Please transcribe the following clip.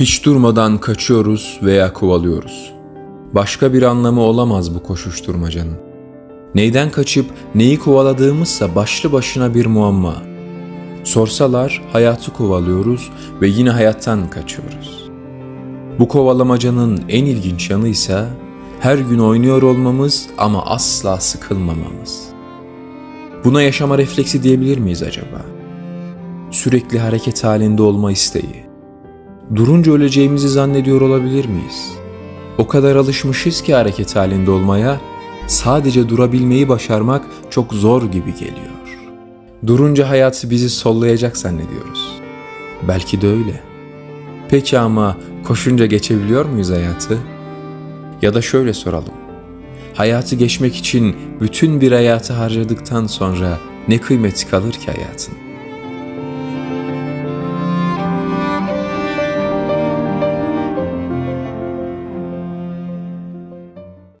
Hiç durmadan kaçıyoruz veya kovalıyoruz. Başka bir anlamı olamaz bu koşuşturmacanın. Neyden kaçıp neyi kovaladığımızsa başlı başına bir muamma. Sorsalar hayatı kovalıyoruz ve yine hayattan kaçıyoruz. Bu kovalamacanın en ilginç yanı ise her gün oynuyor olmamız ama asla sıkılmamamız. Buna yaşama refleksi diyebilir miyiz acaba? Sürekli hareket halinde olma isteği. Durunca öleceğimizi zannediyor olabilir miyiz? O kadar alışmışız ki hareket halinde olmaya, sadece durabilmeyi başarmak çok zor gibi geliyor. Durunca hayat bizi sollayacak zannediyoruz. Belki de öyle. Peki ama koşunca geçebiliyor muyuz hayatı? Ya da şöyle soralım. Hayatı geçmek için bütün bir hayatı harcadıktan sonra ne kıymeti kalır ki hayatın?